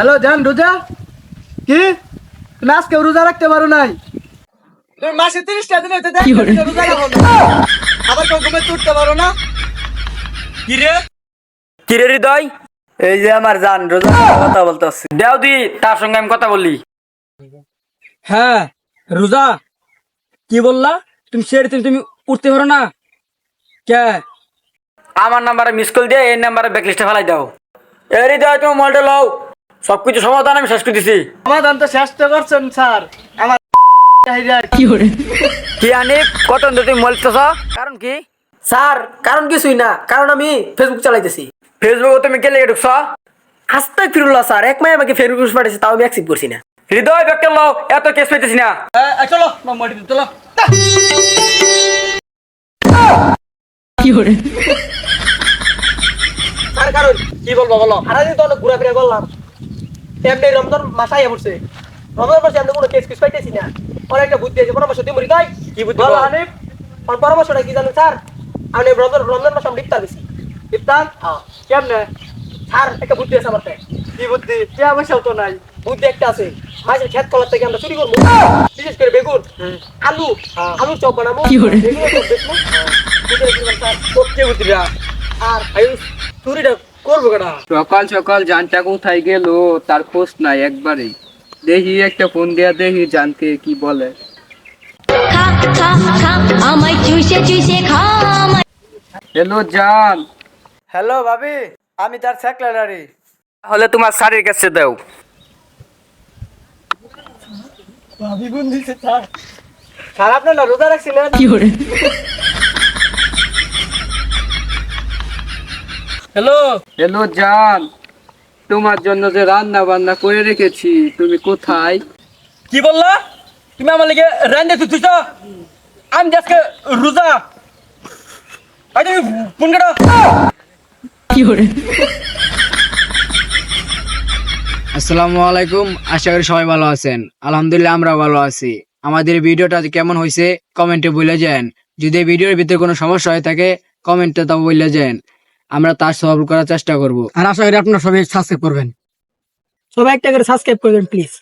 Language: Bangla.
হ্যালো জান রোজা? কি? তুমি আজকে রোজা রাখতে পারো নাই? তুমি মাসে তিরিশটা দিন রোজা রাখো না। আবার কেউ ঘুমে তুলতে পারো না? কিরে কিরে হৃদয়? এই যে আমার জান রোজা কথা বলতেছি। দেও দি তার সঙ্গে আমি কথা বলি। হ্যাঁ রোজা। কি বললা? তুমি শের তুমি তুমি উঠতে পারো না? কে? আমার নাম্বারে মিস কল দিয়ে এই নাম্বারে ব্যাকলিস্টে ফেলাই দাও। এ হৃদয় তুমি মোবাইলটা লও। সবকিছু সমাধান আমি শেষ করে দিছি সমাধান তো শেষ তো করছেন স্যার। আমার কি। আনি? কত তুমি মোবাইল কারণ কি? স্যার কারণ কিছুই না কারণ আমি ফেসবুক চালাইতেছি। ফেসবুকে তুমি কে লেগে ঢুকছ? আস্তাক ফিরুল্লাহ স্যার এক মাই আমাকে ফেসবুক পাঠিয়েছে তাও আমি অ্যাকসেপ্ট করছি না। হৃদয় ব্যাগটা লও এত কেস পেতেছি না। এ, চলো চলো। স্যার কারণ কি বলব বলো? সারাদিন তো অনেক ঘোরাফেরা করলাম। এমনি রমজান মাসায় পড়ছে। রমজান মাসে আমি কোনো কেস কিস পাইতেছি না। অনেক একটা বুদ্ধি আছে পরামর্শ দিই মরি তাই কি বুদ্ধি বলো? হানিফ আমার পরামর্শটা কি জানেন স্যার? আমি রমজান রমজান মাসে আমি ইফতার বেশি ইফতার? কেমনে? স্যার একটা বুদ্ধি আছে আমার কাছে। কি বুদ্ধি? টিয়া পয়সাও তো নাই। বুদ্ধি একটা আছে। মাঝে খেত কলার থেকে আমরা চুরি করব। বিশেষ করে বেগুন আলু আলু চপ বানাবো। বেগুনের চপ বেচবো। আর চুরিটা করব কেনা সকাল সকাল জানটা কোথায় গেল তার খোঁজ নাই একবারেই দেখি একটা ফোন দিয়া দেখি জানকে কি বলে। হ্যালো জান। হ্যালো ভাবি আমি তার সেক্রেটারি তাহলে তোমার শাড়ির কাছে দাও। ভাবি গুন দিছে স্যার স্যার আপনার না রোজা রাখছিলেন? হ্যালো হ্যালো জান তোমার জন্য যে রান্না বান্না করে রেখেছি তুমি কোথায়? কি বললা? তুমি আমার লেগে রান্দে তুই আমি আজকে রোজা। আই তুমি ফোন কেটো। আসসালামু আলাইকুম আশা করি সবাই ভালো আছেন। আলহামদুলিল্লাহ আমরা ভালো আছি। আমাদের ভিডিওটা কেমন হয়েছে কমেন্টে বলে যান। যদি ভিডিওর ভিতরে কোনো সমস্যা হয়ে থাকে কমেন্টে তা বলে যান। আমরা তার সলভ করার চেষ্টা করব। আর আশা করি আপনারা সবাই সাবস্ক্রাইব করবেন। সবাই একটা করে সাবস্ক্রাইব করবেন প্লিজ